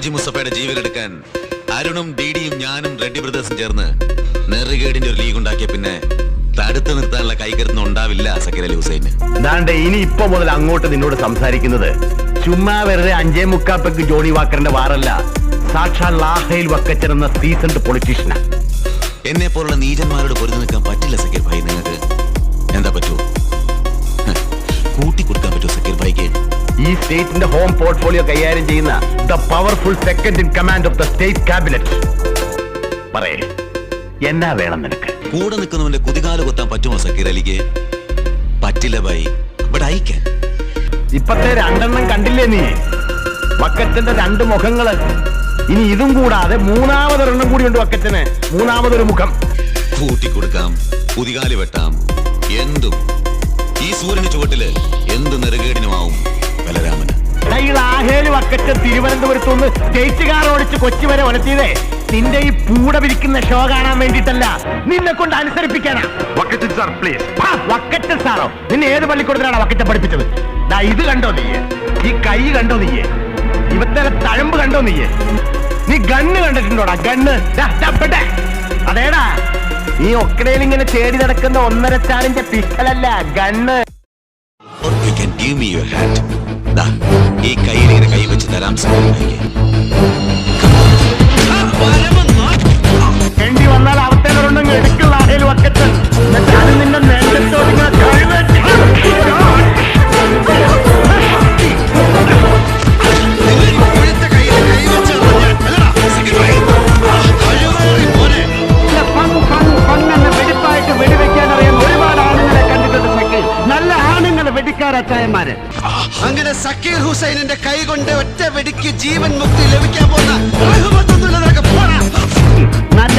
ഹാജി മുസ്തഫയുടെ ജീവനെടുക്കാൻ അരുണും ഡിഡിയും ഞാനും റെഡ്ഡി ബ്രദേഴ്സും ചേർന്ന് നെറുകേടിന്റെ ഒരു ലീഗ് ഉണ്ടാക്കിയ പിന്നെ തടുത്തു നിർത്താനുള്ള കൈകരുത്തൊന്നും ഉണ്ടാവില്ല സക്കീർ അലി ഹുസൈന്. ദാണ്ടെ ഇനി ഇപ്പൊ മുതൽ അങ്ങോട്ട് നിന്നോട് സംസാരിക്കുന്നത് ചുമ്മാ വെറുതെ അഞ്ചേ മുക്കാപ്പക്ക് ജോണി വാക്കറിന്റെ വാറല്ല. സാക്ഷാൽ ലാഹയിൽ വക്കച്ചൻ എന്ന സീസൺഡ് പൊളിറ്റീഷ്യനാ. എന്നെ പോലുള്ള നീചന്മാരോട് പൊരുതി നിൽക്കാൻ പറ്റില്ല സക്കീർ ഭായി നിങ്ങൾക്ക് എന്താ പറ്റൂ? ഈ സ്റ്റേറ്റിന്റെ ഹോം പോർട്ട്ഫോളിയോ കൈകാര്യം ചെയ്യുന്ന the powerful second in command of the state cabinet പറയേ എന്നാ വേണം നിനക്ക്? കൂടെ നിൽക്കുന്നവന്റെ കുതികാൽ കൊത്താൻ പറ്റുമോ സക്കീർ അലിക്ക്? പറ്റില്ല ഭായി. ബട്ട് ഐ ക്യാൻ ഇപ്പത്തെ രണ്ടെണ്ണം കണ്ടില്ലേ നീ? വക്കറ്റന്റെ രണ്ട് മുഖങ്ങൾ. ഇനി ഇതും കൂടാതെ മൂന്നാമതൊരെണ്ണം കൂടി ഉണ്ട് വക്കറ്റന് മൂന്നാമതൊരു മുഖം. കൂട്ടിക്കൊടുക്കാം കുതികാൽ വെട്ടാം. എന്തും. ഈ സൂര്യന് ചുവട്ടിൽ എന്ത് ബലരാമന് ആഹേൽ വക്കറ്റ് തിരുവനന്തപുരത്തുനിന്ന് നിന്ന് സ്റ്റേറ്റ് കാർ ഓടിച്ച് കൊച്ചി വരെ ഒലത്തിയതേ. നിന്റെ ഈ പൂട പിരിക്കുന്ന ഷോ കാണാൻ വേണ്ടിട്ടല്ല നിന്നെ കൊണ്ട് അനുസരിപ്പിക്കാനാ. വക്കറ്റ് സാർ പ്ലീസ്. വക്കറ്റ് സാറോ. നിന്നെ ഏത് പള്ളിക്കൂടത്തിലാണ് വക്കറ്റ് പഠിപ്പിച്ചത്? ദാ ഇത് കണ്ടോ നീയെ? ഈ കൈ കണ്ടോ നീയെ? ഇവത്തെ തഴമ്പ് കണ്ടോ നീയെ? നീ ഗണ്ണ് കണ്ടിട്ടുണ്ടോടാ ഗണ്ണ്. അതേടാ. നീ ഒക്കടയിൽ ഇങ്ങനെ ചേടി നടക്കുന്ന ഒന്നര ചാലിന്റെ പിക്കലല്ല gun. Or you can give me your hand. ഈ കയ്യിൽ ഇങ്ങനെ കൈ വെച്ച് തരാം. സക്കീർ ആണുങ്ങളെ വെടിക്കാരച്ചായന്മാര് അങ്ങനെ സക്കീർ ഹുസൈനിന്റെ കൈ കൊണ്ട് ഒറ്റ വെടിക്ക് ജീവൻ മുക്തി ലഭിക്കാൻ പോകുന്ന നല്ല